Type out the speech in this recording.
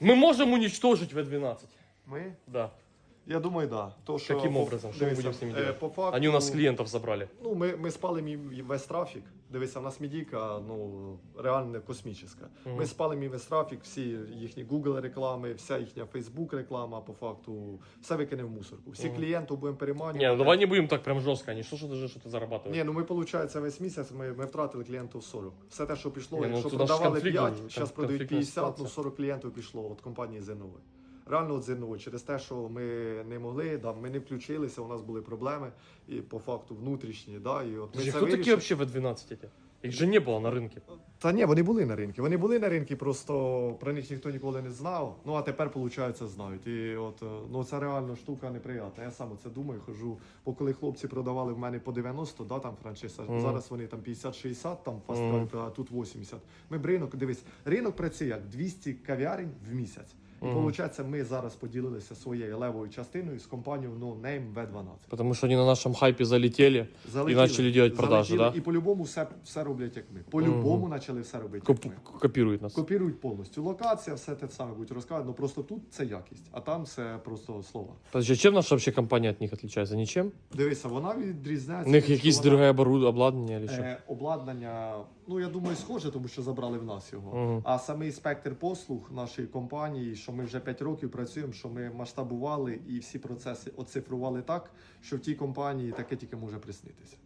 Мы можем уничтожить В12. Ми? Да. Я думаю, да. То, що Каким по- образом? Що ми дивися, будемо з ними е, делать? По факту, Они у нас клиентов забрали. Ну, ми, ми спалимо їм весь трафік. Дивися, в нас медійка, ну, реально космічна. Мгм. Ми спалимо їм весь трафік, всі їхні Google реклами, вся їхня Facebook реклама, по факту, все викинемо в мусорку. Всі Мгм. клієнтів будемо переманювати. Не, ну давай не будем так прям жестко. Они что, что даже что-то зарабатывают. Ні, ну ми, виходить, весь місяць ми, ми втратили клієнтів 40. Все те, що пішло, Ні, ну, якщо аж продавали конфлікт 5, зараз продають конфліктна 50, ну ситуація. 40 клієнтів пішло від компанії Зернової Реально від Зернової. Через те, що ми не могли, да, ми не включилися, у нас були проблеми, і по факту внутрішні. Да, і от ми Подожди, це кто такие вирішили. вообще В12 эти? Их же не было на рынке. Та ні, вони були на ринку. Вони були на ринку, просто про них ніхто ніколи не знав. Ну а тепер, виходить, знають. І от е, ну це реально штука неприятна. Я сам це думаю, хожу. Бо коли хлопці продавали в мене по 90, да, там франшиза, Мгм. зараз вони там 50-60, там Мгм. фастка, а тут 80. Ми б ринок, дивись, ринок працює як 200 кав'ярень в місяць. І виходить, ми зараз поділилися своєю левою частиною з компанією No Name V12. Потому что они на нашем хайпе залетели. Залетіли, начали делать продажі, залетіли, да? І по-любому все, все роблять як ми. По-любому почали все робити. як Коп- ми. копируют нас. Копірують повністю. Локація, все те саме будуть розказувати, ну просто тут це якість, а там це просто слова. Подожди, а чем наша вообще компания от них отличается? Ничем? Дивися, вона відрізняється. У них тим, що якісь вона, друге оборудование, обладнание или е, обладнання, ну я думаю, схоже, тому що забрали в нас його. Мгм. А самий спектр послуг нашої компанії, що ми вже 5 років працюємо, що ми масштабували і всі процеси оцифрували так, що в тій компанії таке тільки може приснитися.